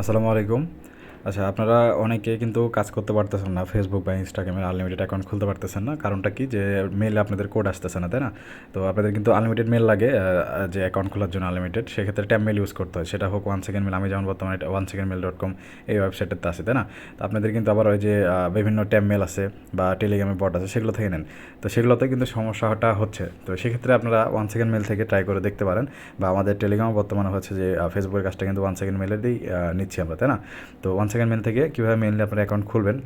আসসালামু আলাইকুম। আচ্ছা আপনারা অনেকে কিন্তু কাজ করতে পারতেছেন না ফেসবুক বা ইনস্টাগ্রামে আনলিমিটেড অ্যাকাউন্ট খুলতে পারতেছেন না। কারণটা কি? যে মেলে আপনাদের কোড আসতেছে না, তাই না? তো আপনাদের কিন্তু আনলিমিটেড মেল লাগে যে অ্যাকাউন্ট খোলার জন্য আনলিমিটেড সেক্ষেত্রে ট্যাব মেল ইউজ করতে হয়। সেটা হোক ওয়ান সেকেন্ড মেল আমি যেমন বর্তমানে one second mail dot com এই ওয়েবসাইটটাতে আছে, তাই না? তো আপনাদের কিন্তু আবার ওই যে বিভিন্ন ট্যাব মেল আছে বা টেলিগ্রামে বট আছে, সেগুলো থেকে নেন। তো সেগুলোতে কিন্তু সমস্যাটা হচ্ছে। তো সেক্ষেত্রে আপনারা ওয়ান সেকেন্ড মেল থেকে ট্রাই করে দেখতে পারেন। বা আমাদের টেলিগ্রাম বর্তমানে হচ্ছে যে ফেসবুকের কাজটা কিন্তু ওয়ান সেকেন্ড মেলেরই নিচ্ছি আমরা, তাই না? তো ওয়ান সেকেন্ড মেল থেকে কীভাবে মেনলি আপনার অ্যাকাউন্ট খুলবেন?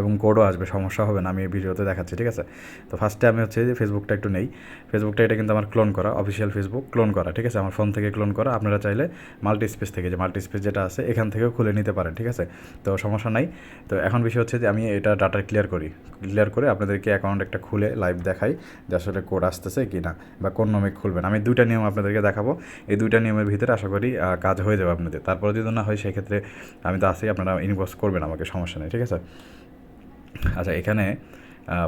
এবং কোডও আসবে, সমস্যা হবে না, আমি এই ভিডিওতে দেখাচ্ছি, ঠিক আছে? তো ফার্স্টে আমি হচ্ছে যে ফেসবুকটা একটু নেই। ফেসবুকটা এটা কিন্তু আমার ক্লোন করা অফিসিয়াল ফেসবুক ক্লোন করা, ঠিক আছে? আমার ফোন থেকে ক্লোন করা, আপনারা চাইলে মাল্টি স্পেস থেকে যে মাল্টি স্পেস যেটা আছে, এখান থেকেও খুলে নিতে পারেন, ঠিক আছে? তো সমস্যা নাই। তো এখন বিষয় হচ্ছে যে আমি এটা ডাটা ক্লিয়ার করি। ক্লিয়ার করে আপনাদেরকে অ্যাকাউন্ট একটা খুলে লাইভ দেখাই যে আসলে কোড আসতেছে কি না বা কোন নিয়মে খুলবেন আমি দুইটা নিয়ম আপনাদেরকে দেখাবো। এই দুইটা নিয়মের ভিতরে আশা করি কাজ হয়ে যাবে আপনাদের। তারপরে যদি না হয়, সেক্ষেত্রে আমি তো আসি আপনারা ইনবক্স করবেন আমাকে, সমস্যা নেই, ঠিক আছে? আচ্ছা এখানে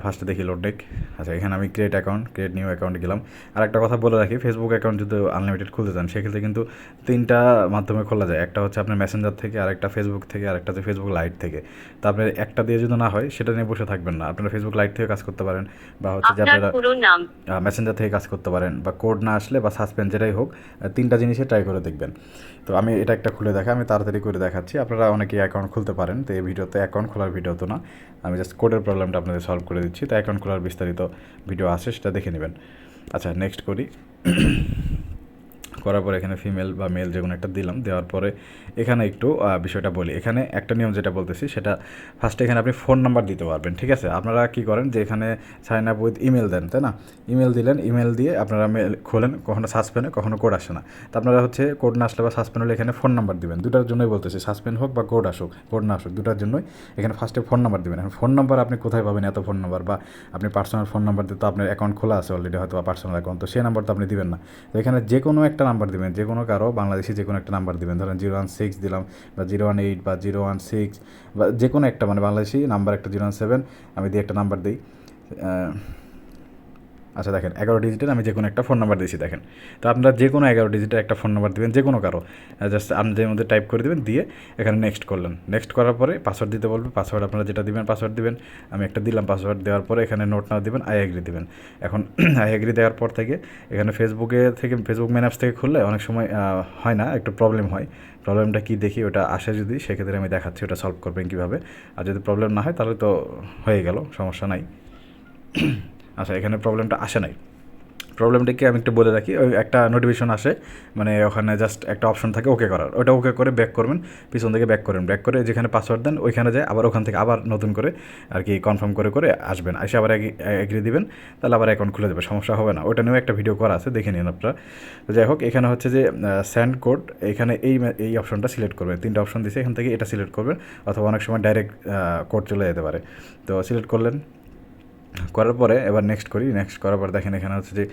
ফার্স্টে দেখি লোডডেক আচ্ছা এখানে আমি ক্রিয়েট অ্যাকাউন্ট ক্রিয়েট নিউ অ্যাকাউন্টে গেলাম। আর একটা কথা বলে রাখি ফেসবুক অ্যাকাউন্ট যদি আনলিমিটেড খুলতে চান সেক্ষেত্রে কিন্তু তিনটা মাধ্যমে খোলা যায়। একটা হচ্ছে আপনার মেসেঞ্জার থেকে আর একটা ফেসবুক থেকে আর একটা হচ্ছে ফেসবুক লাইট থেকে। তো আপনার একটা দিয়ে যদি না হয় সেটা নিয়ে বসে থাকবেন না। আপনারা ফেসবুক লাইট থেকে কাজ করতে পারেন বা হচ্ছে যে আপনার আপনারা মেসেঞ্জার থেকে কাজ করতে পারেন বা কোড না আসলে বা সাসপেন্ড যেটাই হোক তিনটা জিনিসে ট্রাই করে দেখবেন। তো আমি এটা একটা খুলে দেখা আমি তাড়াতাড়ি করে দেখাচ্ছি। আপনারা অনেকেই অ্যাকাউন্ট খুলতে পারেন তো এই ভিডিওতে অ্যাকাউন্ট খোলার ভিডিও তো না। আমি জাস্ট কোডের প্রবলেমটা আপনাদের সলভ করে দিচ্ছি তো অ্যাকাউন্ট খোলার বিস্তারিত ভিডিও আছে সেটা দেখে নেবেন। আচ্ছা নেক্সট করি। করার পরে এখানে ফিমেল বা মেল যে কোনো একটা দিলাম, দেওয়ার পরে এখানে একটু বিষয়টা বলি। এখানে একটা নিয়ম যেটা বলতেছি, সেটা ফার্স্টে এখানে আপনি ফোন নাম্বার দিতে পারবেন, ঠিক আছে? আপনারা কি করেন যে এখানে সাইন আপ উইথ ইমেল দেন, তাই না? ইমেল দিলেন ইমেল দিয়ে আপনারা মেল খোলেন, কখনো সাসপেন্ডে কখনো কোড আসে না। তো আপনারা হচ্ছে কোড না আসলে বা সাসপেন্ড হলে এখানে ফোন নাম্বার দিবেন। দুটার জন্যই বলতেছি সাসপেন্ড হোক বা কোড আসুক কোড না আসুক, দুটার জন্যই এখানে ফার্স্টে ফোন নাম্বার দিবেন। এখন ফোন নাম্বার আপনি কোথায় পাবেন এত ফোন নাম্বার বা আপনি পার্সোনাল ফোন নাম্বার দিয়ে তো আপনার অ্যাকাউন্ট খোলা আছে অলরেডি হয়তো বা পার্সোনাল অ্যাকাউন্ট তো সেই নাম্বার তো আপনি দিবেন না। তো এখানে যে কোনো একটা নাম্বার দিবেন, যে কোনো কারও, বাংলাদেশি যে কোনো একটা নাম্বার দিবেন। ধরেন জিরো ওয়ান সিক্স দিলাম, বা জিরো ওয়ান এইট, বা জিরো ওয়ান সিক্স, বা যে কোনো একটা মানে বাংলাদেশি নাম্বার একটা জিরো ওয়ান সেভেন, আমি দিয়ে একটা নাম্বার দিই। আচ্ছা দেখেন, এগারো ডিজিটের আমি যে কোনো একটা ফোন নাম্বার দিয়েছি, দেখেন। তো আপনারা যে কোনো এগারো ডিজিটের একটা ফোন নাম্বার দেবেন যে কোনো কারও জাস্ট আপনাদের মধ্যে টাইপ করে দেবেন, দিয়ে এখানে নেক্সট করলেন। নেক্সট করার পরে পাসওয়ার্ড দিতে বলবে পাসওয়ার্ড আপনারা যেটা দিবেন পাসওয়ার্ড দিবেন। আমি একটা দিলাম পাসওয়ার্ড দেওয়ার পরে এখানে নোট না দিবেন আই এগ্রি দিবেন। এখন আই এগ্রি দেওয়ার পর থেকে এখানে ফেসবুকে থেকে ফেসবুক ম্যান অ্যাপস থেকে খুললে অনেক সময় হয় না, একটু প্রবলেম হয়। প্রবলেমটা কী দেখি, ওটা আসে যদি, সেক্ষেত্রে আমি দেখাচ্ছি, ওটা সলভ করবেন কীভাবে। আর যদি প্রবলেম না হয়, তাহলে তো হয়ে গেল, সমস্যা নাই। আচ্ছা এখানে প্রবলেমটা আসে নাই। প্রবলেমটা কি আমি একটু বলে রাখি, ওই একটা নোটিফিকেশন আসে মানে ওখানে জাস্ট একটা অপশন থাকে ওকে করার। ওটা ওকে করে ব্যাক করবেন, পিছন থেকে ব্যাক করেন। ব্যাক করে যেখানে পাসওয়ার্ড দেন, ওইখানে যায়, আবার ওখান থেকে আবার নতুন করে আর কি কনফার্ম করে করে আসবেন। এসে আবার এগ্রি দিবেন, তাহলে আবার অ্যাকাউন্ট খুলে দেবে সমস্যা হবে না। ওটা নিয়েও একটা ভিডিও করা আছে, দেখে নিন আপনারা। যাই হোক, এখানে হচ্ছে যে স্যান্ড কোড এখানে এই এই অপশনটা সিলেক্ট করবেন। তিনটা অপশন দিয়েছে এখান থেকে এটা সিলেক্ট করবেন, অথবা অনেক সময় ডাইরেক্ট কোড চলে যেতে পারে। তো সিলেক্ট করলেন করার পরে এবার নেক্সট করি। নেক্সট করার পর দেখেন এখানে হচ্ছে যে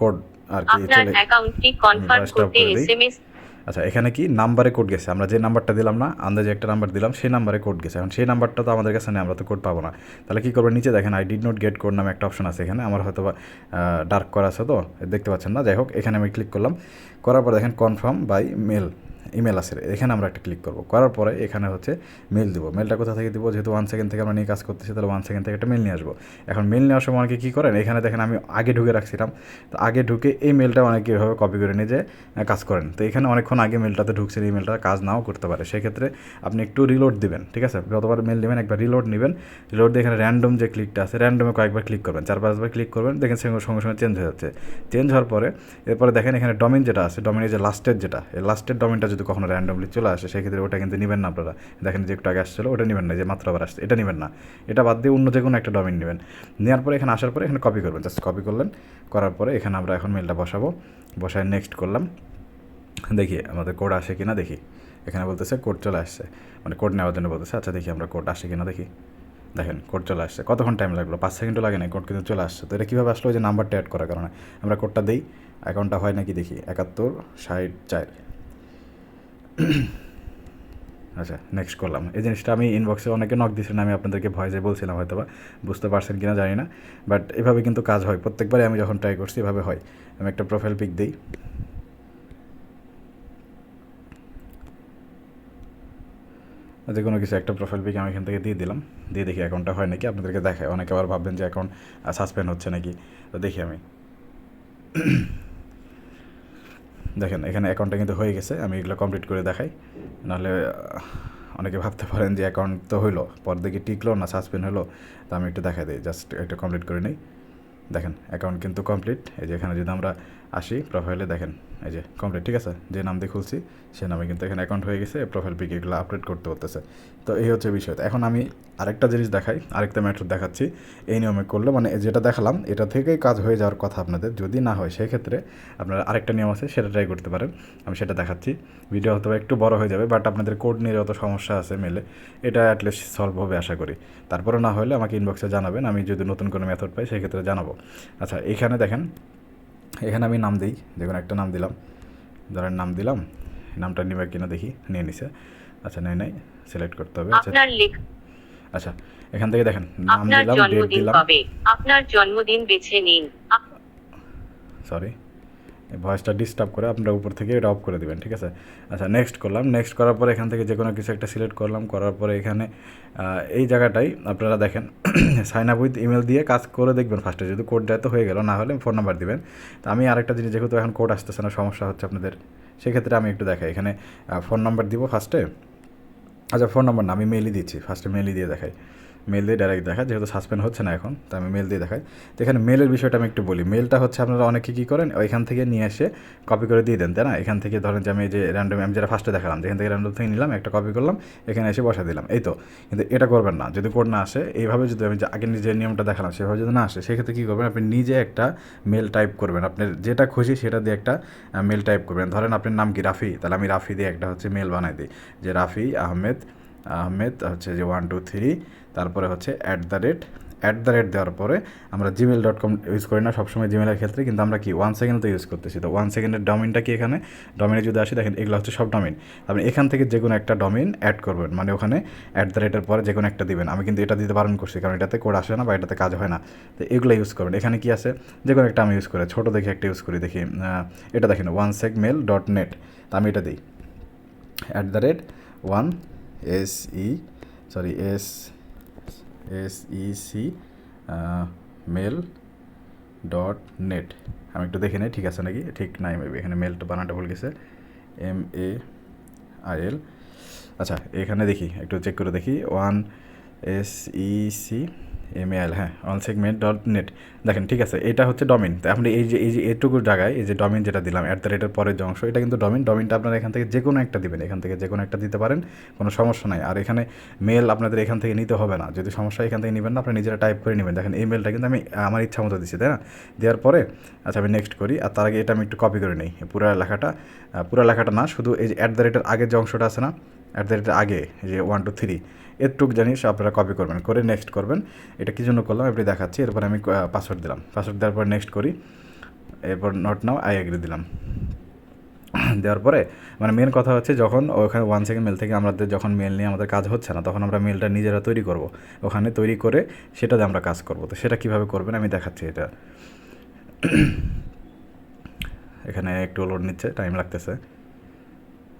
কোড আর কি চলে অ্যাকাউন্টটি কনফার্ম করতে করে দিই। এসএমএস আচ্ছা এখানে কি নাম্বারে কোড গেছে। আমরা যে নাম্বারটা দিলাম না আন্দাজে একটা নাম্বার দিলাম সেই নাম্বারে কোড গেছে। এখন সেই নাম্বারটা তো আমাদের কাছে নেই আমরা তো কোড পাবো না। তাহলে কী করব নিচে দেখেন I did not get code নামে একটা অপশন আছে এখানে। আমার হয়তো বা ডার্ক করা আছে তো দেখতে পাচ্ছেন না? যাই হোক এখানে আমি ক্লিক করলাম। করার পর দেখেন কনফার্ম বাই মেল ইমেল আছে। এখানে আমরা একটা ক্লিক করব। করার পরে এখানে হচ্ছে মেল দিব। মেলটা কোথা থেকে দিব? যেহেতু ওয়ান সেকেন্ড থেকে আমরা নিয়ে কাজ করতেছি, তাহলে ওয়ান সেকেন্ড থেকে একটা মেল নিয়ে আসব। এখন মেল নেওয়ার সময় অনেকে কী করেন? এখানে দেখেন আমি আগে ঢুকে রাখছিলাম। তো আগে ঢুকে এই মেলটা অনেকে এভাবে কপি করে নিয়ে যে কাজ করেন। তো এখানে অনেকক্ষণ আগে মেলটাতে ঢুকছেন, এই মেলটা কাজ নাও করতে পারে। সেক্ষেত্রে আপনি একটু রিলোড দিবেন, ঠিক আছে? যতবার মেল নেবেন একবার রিলোড নেবেন। রিলোড দিয়ে এখানে র্যান্ডম যে ক্লিকটা আছে র্যান্ডমে কয়েকবার ক্লিক করবেন। চার পাঁচবার ক্লিক করবেন, দেখেন সঙ্গে সঙ্গে সঙ্গে চেঞ্জ হয়ে যাচ্ছে। চেঞ্জ হওয়ার পরে, এরপরে দেখেন এখানে ডমিন যেটা আছে ডমিনের যে লাস্টের যেটা, এই লাস্টের ডমিনটা যদি কখনো র্যান্ডমলি চলে আসে, সেক্ষেত্রে ওটা কিন্তু নেবেন না আপনারা। দেখেন যে একটু আগে আসছিল, ওটা নেবেন না যে মাত্র আবার আসছে, এটা নেবেন না। এটা বাদ দিয়ে অন্য যে কোনো একটা ডমিন নেবেন। নেওয়ার পরে এখানে আসার পরে এখানে কপি করবেন জাস্ট কপি করলেন, করার পরে এখানে আমরা এখন মেলটা বসাবো। বসায় নেক্সট করলাম। দেখি আমাদের কোড আসে কিনা, দেখি। এখানে বলতেছে কোড চলে আসছে মানে কোড নেওয়ার জন্য বলতেছে আচ্ছা দেখি আমরা কোড আসে কিনা, দেখি। দেখেন কোড চলে আসছে। কতক্ষণ টাইম লাগল? পাঁচ সেকেন্ডও লাগে না কোড কিন্তু চলে আসছে। তো এটা কীভাবে আসলো? ওই যে নাম্বারটা অ্যাড করার কারণে। আমরা কোডটা দিই অ্যাকাউন্টটা হয় নাকি দেখি? একাত্তর ষাট চার। আচ্ছা নেক্সট করলাম। এই জিনিসটা আমি ইনবক্সে অনেকে নক দিয়েছিলেন, আমি আপনাদেরকে ভয় যে বলছিলাম হয়তো বা বুঝতে পারছেন কিনা জানি না বাট এভাবে কিন্তু কাজ হয়। প্রত্যেকবারই আমি যখন ট্রাই করছি, এভাবে হয়। আমি একটা প্রোফাইল পিক দিই। যে কোনো কিছু একটা প্রোফাইল পিক আমি এখান থেকে দিয়ে দিলাম। দিয়ে দেখি অ্যাকাউন্টটা হয় নাকি, আপনাদেরকে দেখায়। অনেকে আবার ভাববেন যে অ্যাকাউন্ট সাসপেন্ড হচ্ছে নাকি। তো দেখি আমি। দেখেন, এখানে অ্যাকাউন্টটা কিন্তু হয়ে গেছে, আমি এগুলো কমপ্লিট করে দেখাই। নাহলে অনেকে ভাবতে পারেন যে অ্যাকাউন্ট তো হইল পর দেখি টিকলো না সাসপেন্ড হলো তা আমি একটু দেখাই দিই জাস্ট এটা কমপ্লিট করে নিই। দেখেন অ্যাকাউন্ট কিন্তু কমপ্লিট এই যে এখানে যদি আমরা আসি প্রোফাইলে দেখেন, এই যে কমপ্লিট ঠিক আছে? যে নাম দিয়ে খুলছি, সে নামে কিন্তু এখানে অ্যাকাউন্ট হয়ে গেছে প্রোফাইল পিক এগুলো আপডেট করতে হতেছে তো এই হচ্ছে বিষয়। এখন আমি আরেকটা জিনিস দেখাই, আরেকটা ম্যাথড দেখাচ্ছি। এই নিয়মে করলে মানে যেটা দেখালাম, এটা থেকেই কাজ হয়ে যাওয়ার কথা আপনাদের। যদি না হয় সেই ক্ষেত্রে আপনারা আরেকটা নিয়ম আছে, সেটা ট্রাই করতে পারেন। আমি সেটা দেখাচ্ছি। ভিডিও হয়তো একটু বড় হয়ে যাবে বাট আপনাদের কোড নিয়ে যত সমস্যা আছে মেলে এটা অ্যাটলিস্ট সলভ হবে, আশা করি। তারপরে না হলে আমাকে ইনবক্সে জানাবেন, আমি যদি নতুন কোনো মেথড পাই, সেক্ষেত্রে জানাব। আচ্ছা এখানে দেখেন এখানে আমি নাম দিই। দেখুন একটা নাম দিলাম। ধরেন নাম দিলাম। নামটা নিবে কিনা দেখি। নিয়ে নিছে। আচ্ছা নেই নাই। সিলেক্ট করতে হবে। আচ্ছা। আচ্ছা এখান থেকে দেখেন নাম দিলাম ডেট দিলাম। আপনার জন্মদিন বেছে নিন। সরি ভয়েসটা ডিস্টার্ব করে আপনারা উপর থেকে এটা অফ করে দিবেন, ঠিক আছে? আচ্ছা নেক্সট করলাম। নেক্সট করার পরে এখান থেকে যে কোনো কিছু একটা সিলেক্ট করলাম, করার পরে এখানে এই জায়গাটাই আপনারা দেখেন। সাইন আপ উইথ ইমেল দিয়ে কাজ করে দেখবেন ফার্স্টে যদি কোড দেয় তো হয়ে গেল, না হলে ফোন নাম্বার দিবেন। তো আমি আরেকটা জিনিস, যেহেতু এখন কোড আসতেছে না, সমস্যা হচ্ছে আপনাদের, সেক্ষেত্রে আমি একটু দেখাই। এখানে ফোন নাম্বার দিব ফার্স্টে আচ্ছা ফোন নাম্বার না, আমি মেলই দিচ্ছি। ফার্স্টে মেলই দিয়ে দেখাই। মেল দিয়ে ডাইরেক্ট দেখায়, যেহেতু সাসপেন্ড হচ্ছে না এখন, তো আমি মেল দিয়ে দেখাই। তো এখানে মেলের বিষয়টা আমি একটু বলি। মেলটা হচ্ছে আপনারা অনেকে কী করেন, ওইখান থেকে নিয়ে এসে কপি করে দিয়ে দেন, তাই না? এখান থেকে ধরেন যে আমি যে র্যান্ডম আমি যেটা ফার্স্টে দেখালাম, যেখান থেকে র্যান্ডম থেকে নিলাম, একটা কপি করলাম, এখানে এসে বসা দিলাম, এই তো। কিন্তু এটা করবেন না। যদি কোড না আসে, এইভাবে যদি আমি আগে যে নিয়মটা দেখালাম, সেভাবে যদি না আসে, সেক্ষেত্রে কী করবেন, আপনি নিজে একটা মেল টাইপ করবেন। আপনার যেটা খুশি সেটা দিয়ে একটা মেল টাইপ করবেন। ধরেন আপনার নাম কি? রাফি। তাহলে আমি রাফি দিয়ে একটা হচ্ছে মেল বানাই দিই। যে রাফি আহমেদ আহমেদ হচ্ছে যে ওয়ান টু থ্রি তারপরে হচ্ছে at the rate at the rate দেওয়ার পরে আমরা জিমেল ডট কম ইউজ করি না, সবসময় জিমেলের ক্ষেত্রে, কিন্তু আমরা কি ওয়ান সেকেন্ড তো ইউজ করতেছি। তো ওয়ান সেকেন্ডের ডমিনটা কি এখানে? ডমিনে যদি আসি, দেখেন এগুলো হচ্ছে সব ডমিন আপনি এখান থেকে যে কোনো একটা ডমিন অ্যাড করবেন। মানে ওখানে অ্যাট দ্য রেটের পরে যে কোনো একটা দিবেন। আমি কিন্তু এটা দিতে বারণ করছি, কারণ এটাতে কোড আসে না বা এটাতে কাজ হয় না। তো এগুলো ইউজ করবেন। এখানে কি আছে? যে কোনো একটা আমি ইউজ করি। ছোটো দেখে একটা ইউজ করি, দেখি এটা দেখেন one sec mail dot net তো আমি এটা দিই। At the rate one S E sorry S S E C mail dot net আমি একটু দেখে নিই, ঠিক আছে নাকি? ঠিক নাই মেবি এখানে মেলটা বানানটা ভুল গেছে। এম এ আই এল আচ্ছা এখানে দেখি, একটু চেক করে দেখি। One S E M L হ্যাঁ অন সেগমেন্ট ডট নেট দেখেন, ঠিক আছে, এটা হচ্ছে ডমিন তো আপনি এই যে এই যে এটুকু জায়গায় এই যে ডমিন যেটা দিলাম অ্যাট দ্য রেটের পরের যে অংশ, এটা কিন্তু ডমিন ডমিনটা আপনারা এখান থেকে যে কোনো একটা দিবেন, এখান থেকে যে কোনো একটা দিতে পারেন, কোনো সমস্যা নাই। আর এখানে মেল আপনাদের এখান থেকে নিতে হবে না। যদি সমস্যা এখান থেকে নেবেন না, আপনি নিজেরা টাইপ করে নেবেন। দেখেন, এই মেলটা কিন্তু আমি, আমার ইচ্ছা মতো দিচ্ছি তাই না? দেওয়ার পরে আচ্ছা আমি নেক্সট করি, আর তার আগে এটা আমি একটু কপি করে নিই পুরো লেখাটা। পুরো লেখাটা না, শুধু এই যে অ্যাট দ্য রেটের আগের যে অংশটা আছে না অ্যাট দ্য রেটের আগে যে ওয়ান টু থ্রি এরটুক জানিস আপনারা কপি করবেন, করে নেক্সট করবেন। এটা কী জন্য করলাম? এবারে দেখাচ্ছি, এরপর আমি পাসওয়ার্ড দিলাম। পাসওয়ার্ড দেওয়ার পর নেক্সট করি। এরপর নট নাও আই এগ্রি দিলাম। দেওয়ার পরে মানে মেন কথা হচ্ছে যখন ওখানে ওয়ান সেকেন্ড মেল থেকে আমাদের যখন মেল নিয়ে আমাদের কাজ হচ্ছে না, তখন আমরা মেলটা নিজেরা তৈরি করব। ওখানে তৈরি করে সেটাতে আমরা কাজ করব। তো সেটা কীভাবে করবেন? আমি দেখাচ্ছি এটা। এখানে একটু লোড নিচ্ছে টাইম লাগতেছে।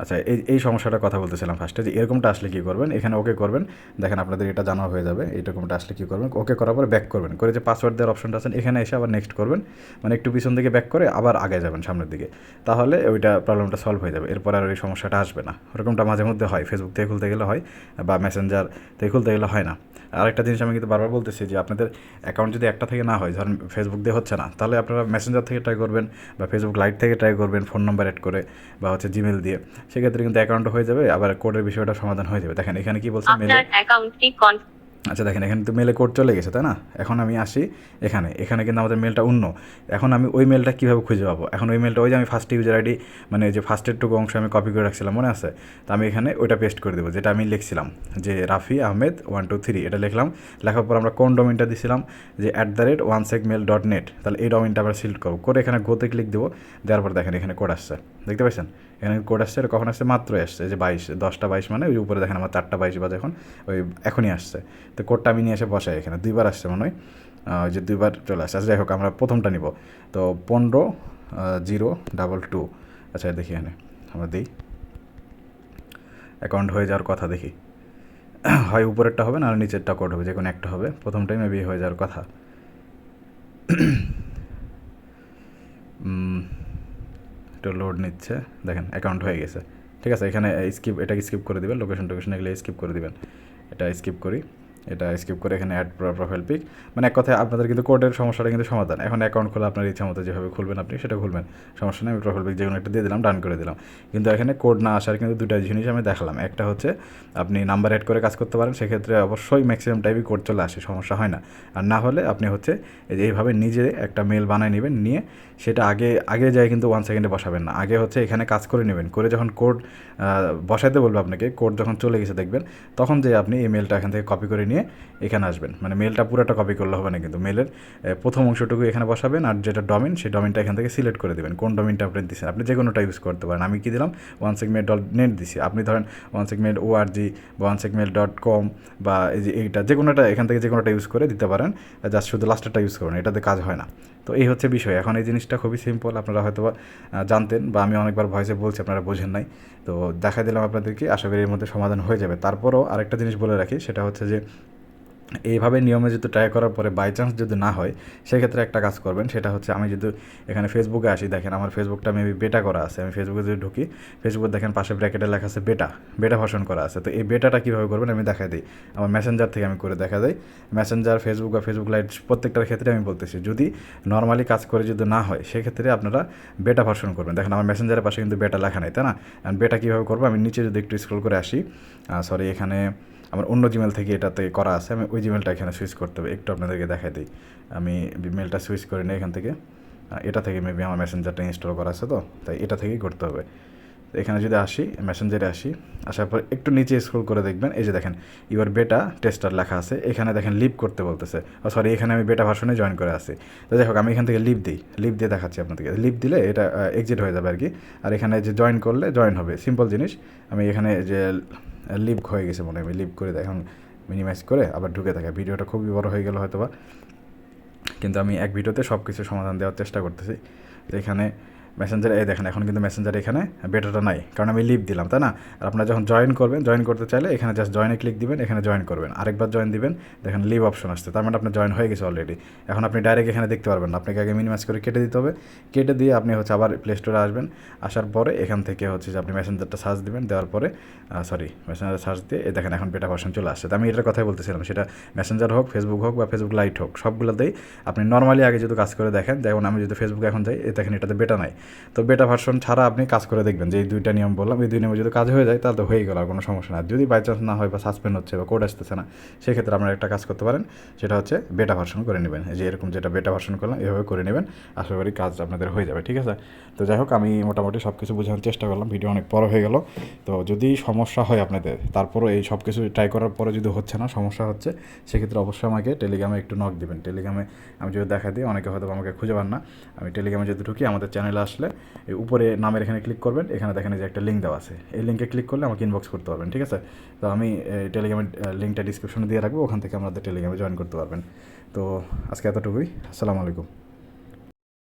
আচ্ছা এই এই সমস্যাটা কথা বলতেছিলাম ফার্স্টে যে এরকমটা আসলে কী করবেন? এখানে ওকে করবেন। দেখেন আপনাদের এটা জানা হয়ে যাবে এইরকমটা আসলে কী করবেন? ওকে করার পরে ব্যাক করবেন। করে যে পাসওয়ার্ড দেওয়ার অপশনটা আছেন এখানে এসে আবার নেক্সট করবেন। মানে একটু পিছন দিকে ব্যাক করে আবার আগে যাবেন সামনের দিকে। তাহলে ওইটা প্রবলেমটা সলভ হয়ে যাবে। এরপর আর ওই সমস্যাটা আসবে না। ওরকমটা মাঝে মধ্যে হয়। ফেসবুক থেকে খুলতে গেলে হয় বা মেসেঞ্জার থেকে খুলতে গেলে হয় না। আরেকটা জিনিস আমি কিন্তু বারবার বলতেছি যে আপনাদের অ্যাকাউন্ট যদি একটা থেকে না হয়, ধরেন ফেসবুক দিয়ে হচ্ছে না, তাহলে আপনারা মেসেঞ্জার থেকে ট্রাই করবেন বা ফেসবুক লাইট থেকে ট্রাই করবেন ফোন নাম্বার অ্যাড করে বা হচ্ছে জিমেল দিয়ে। সেক্ষেত্রে কিন্তু অ্যাকাউন্ট হয়ে যাবে আবার কোডের বিষয়টা সমাধান হয়ে যাবে। দেখেন এখানে কি বলছে মেলে অ্যাকাউন্টটি আচ্ছা দেখেন এখানে তো মেলে কোড চলে গেছে তাই না? এখন আমি আসি এখানে। এখানে কিন্তু আমাদের মেলটা অন্য। এখন আমি ওই মেলটা কীভাবে খুঁজে পাবো? এখন ওই মেলটা ওই যে আমি ফার্স্ট ইউজার আইডি মানে যে ফার্স্টের টুকু অংশ আমি কপি করে রাখছিলাম মনে আছে? তো আমি এখানে ওইটা পেস্ট করে দেবো যেটা আমি লিখছিলাম যে Rafi Ahmed one two three এটা লিখলাম। লেখার পর আমরা কোন ডোমিনটা দিছিলাম? যে at the rate one sec mail dot net তাহলে এই ডোমিনটা আমরা সিলেক্ট করব। করে এখানে গোতে ক্লিক দেবো দেওয়ার পর দেখেন এখানে কোড আসছে। দেখতে পাচ্ছেন এখানে কোড আসছে কখন আসছে? মাত্রই আসছে। যে বাইশ, দশটা বাইশ মানে ওই উপরে দেখেন আমার চারটা বাইশ বাজে এখন ওই এখনই আসছে। তো কোডটা আমি নিয়ে এসে বসাই এখানে। দুইবার আসছে মনে হয়। যে দুইবার চলে আসছে। আচ্ছা যাই হোক, আমরা প্রথমটা নিব। তো পনেরো জিরো ডাবল টু আচ্ছা দেখি এখানে। আমরা দিই। অ্যাকাউন্ট হয়ে যাওয়ার কথা দেখি। হয় উপরেরটা হবে না নিচেরটা কোড হবে। যে কোনো একটা হবে। প্রথমটাই মেবি হয়ে যাওয়ার কথা। একটু লোড নিচ্ছে। দেখেন অ্যাকাউন্ট হয়ে গেছে। ঠিক আছে, এখানে স্কিপ এটা স্কিপ করে দেবেন লোকেশন টোকেশন এগুলো স্কিপ করে দেবেন। এটা স্কিপ করি। এটা স্কিপ করে এখানে অ্যাড প্রোফাইল পিক মানে এক কথায় আপনাদের কিন্তু কোডের সমস্যাটা কিন্তু সমাধান। এখন অ্যাকাউন্ট খোলা আপনার ইচ্ছা মতো যেভাবে খুলবেন আপনি সেটা খুলবেন। সমস্যা নেই, আমি প্রোফাইল পিক যে কোনো একটা দিয়ে দিলাম ডান করে দিলাম। কিন্তু এখানে কোড না আসার কিন্তু দুটা জিনিস আমি দেখালাম। একটা হচ্ছে আপনি নাম্বার অ্যাড করে কাজ করতে পারেন, সেক্ষেত্রে অবশ্যই ম্যাক্সিমাম টাইপই কোড চলে আসে, সমস্যা হয় না। আর না হলে আপনি হচ্ছে এইভাবে নিজে একটা মেল বানায় নেবেন, নিয়ে সেটা আগে আগে যায় কিন্তু ওয়ান সেকেন্ডে বসাবেন না। আগে হচ্ছে এখানে কাজ করে নেবেন। করে যখন কোড বসাইতে বলবে আপনাকে কোড যখন চলে গেছে দেখবেন, তখন যে আপনি এই মেলটা এখান থেকে কপি করে নিয়ে এখানে আসবেন। মানে মেলটা পুরোটা কপি করলে হবে না কিন্তু মেলের প্রথম অংশটুকু এখানে বসাবেন আর যেটা ডমিন সেই ডমিনটা এখান থেকে সিলেক্ট করে দেবেন। কোন ডমিনটা আপনি দিচ্ছেন আপনি যে কোনোটা ইউজ করতে পারেন। আমি কি দিলাম? ওয়ান সেগমেন্ট ডট নেট দিছি। আপনি ধরেন ওয়ান সেগমেন্ট ও আর জি বা ওয়ান সেগমেন্ট ডট কম বা এই যে এইটা যে কোনোটা এখান থেকে যে কোনোটা ইউজ করে দিতে পারেন। জাস্ট শুধু লাস্টেরটা ইউজ করুন, এটাতে কাজ হয় না। তো এই হচ্ছে বিষয়। এখন এই জিনিসটা খুবই সিম্পল আপনারা হয়তো জানতেন বা আমি অনেকবার ভয়েসে বলছি, আপনারা বোঝেন নাই। তো দেখা দিলাম আপনাদেরকে। আশা করি এর মধ্যে সমাধান হয়ে যাবে। তারপরও আরেকটা জিনিস বলে রাখি, সেটা হচ্ছে যে এইভাবে নিয়মে যদি ট্রাই করার পরে বাই চান্স যদি না হয়, সেক্ষেত্রে একটা কাজ করবেন, সেটা হচ্ছে আমি যদি এখানে ফেসবুকে আসি, দেখেন আমার ফেসবুকটা মেবি বেটা করা আছে, আমি ফেসবুকে যদি ঢুকি ফেসবুকে দেখেন পাশে ব্র্যাকেটে লেখা আছে বেটা বেটা ভার্সন করা আছে, তো এই বেটাটা কীভাবে করবেন আমি দেখা দিই। আমার মেসেঞ্জার থেকে আমি করে দেখা দেয় মেসেঞ্জার ফেসবুক বা ফেসবুক লাইট প্রত্যেকটার ক্ষেত্রে আমি বলতেছি, যদি নর্মালি কাজ করে যদি না হয়, সেক্ষেত্রে আপনারা বেটা ভার্সন করবেন। দেখেন আমার মেসেঞ্জারের পাশে কিন্তু বেটা লেখা নেই, তাই না? বেটা কীভাবে করব? আমি নিচে যদি একটু স্ক্রল করে আসি সরি এখানে আমার অন্য জিমেল থেকে এটাতে করা আছে, আমি ওই জিমেলটা এখানে সুইচ করতে হবে। একটু আপনাদেরকে দেখাই দিই। আমি মেলটা সুইচ করে নিই এখান থেকে। এটা থেকে মেবি আমার মেসেঞ্জারটা ইনস্টল করা আছে তো, তাই এটা থেকেই করতে হবে। এখানে যদি আসি মেসেঞ্জারে আসি, আসার পর একটু নিচে স্ক্রল করে দেখবেন, এই যে দেখেন ইউর বেটা টেস্টার লেখা আছে। এখানে দেখেন লিভ করতে বলতেছে। সরি এখানে আমি বেটা ভার্সনে জয়েন করে আসি তো হোক, আমি এখান থেকে লিভ দিই। লিভ দিয়ে দেখাচ্ছি আপনাদেরকে। লিভ দিলে এটা এক্সিট হয়ে যাবে আর কি। আর এখানে যে জয়েন করলে জয়েন হবে। সিম্পল জিনিস। আমি এখানে যে লিভ হয়ে গেছে মনে হয় লিভ করে এখন মিনিমাইজ করে আবার ঢুকে থাকে। ভিডিওটা খুবই বড় হয়ে গেল হয়তোবা। কিন্তু আমি এক ভিডিওতে সব কিছু সমাধান দেওয়ার চেষ্টা করতেছি। তো এখানে মেসেঞ্জার এই দেখেন, এখন কিন্তু মেসেঞ্জার এখানে বেটাটা নাই। কারণ আমি লিভ দিলাম, তাই না? আর আপনারা যখন জয়েন করবেন জয়েন করতে চাইলে এখানে জাস্ট জয়েনে ক্লিক দিবেন, এখানে জয়েন করবেন। আরেকবার জয়েন দিবেন, দেখেন লিভ অপশন আসছে। তার মানে আপনার জয়েন হয়ে গেছে অলরেডি এখন আপনি ডাইরেক্ট এখানে দেখতে পারবেন আপনাকে আগে মিনিমাইজ করে কেটে দিতে হবে। কেটে দিয়ে আপনি হচ্ছে আবার প্লে স্টোরে আসবেন। আসার পরে এখান থেকে হচ্ছে যে আপনি মেসেঞ্জারটা সার্চ দিবেন। দেওয়ার পরে সরি মেসেঞ্জার সার্চ দিয়ে দেখেন এখন বেটা ভার্সন চলে আসছে। তো আমি এটার কথাই বলতেছিলাম, সেটা মেসেঞ্জার হোক ফেসবুক হোক বা ফেসবুক লাইট হোক, সবগুলোতেই আপনি নর্মালি আগে যদি কাজ করে দেখেন, যেমন আমি যদি ফেসবুকে এখন যাই দেখেন এটাতে বেটা নাই। তো বেটা ভার্সন ছাড়া আপনি কাজ করে দেখবেন যে এই দুইটা নিয়ম বললাম, এই দুই নিয়মে যদি কাজ হয়ে যায় তাহলে তো হয়ে গেল, আর কোনো সমস্যা না যদি বাই চান্স না হয় বা সাসপেন্ড হচ্ছে বা কোড আসতেছে না, সেক্ষেত্রে আপনারা একটা কাজ করতে পারেন, সেটা হচ্ছে বেটা ভার্সন করে নেবেন। যে এরকম যেটা বেটা ভার্সন করলাম, এভাবে করে নেবেন, আশা করি কাজ আপনাদের হয়ে যাবে, ঠিক আছে? তো যাই হোক, আমি মোটামুটি সব কিছু বোঝানোর চেষ্টা করলাম ভিডিও অনেক বড় হয়ে গেল। তো যদি সমস্যা হয় আপনাদের, তারপরও এই সব কিছু ট্রাই করার পরে যদি হচ্ছে না, সমস্যা হচ্ছে, সেক্ষেত্রে অবশ্যই আমাকে টেলিগ্রামে একটু নক দিবেন। টেলিগ্রামে আমি যদি দেখা দিই, অনেকে হয়তো আমাকে খুঁজে পান না। আমি টেলিগ্রামে যদি ঢুকি, আমাদের চ্যানেলে আসলে উপরে নামের এখানে ক্লিক করবেন, এখানে দেখেন যে একটা লিঙ্ক দেওয়া আছে। এই লিঙ্কে ক্লিক করলে আমাকে ইনবক্স করতে পারবেন, ঠিক আছে? তো আমি টেলিগ্রামের লিঙ্কটা ডিসক্রিপশনে দিয়ে রাখব, ওখান থেকে আমাদের টেলিগ্রামে জয়েন করতে পারবেন। তো আজকে এতটুকুই, আসসালামু আলাইকুম।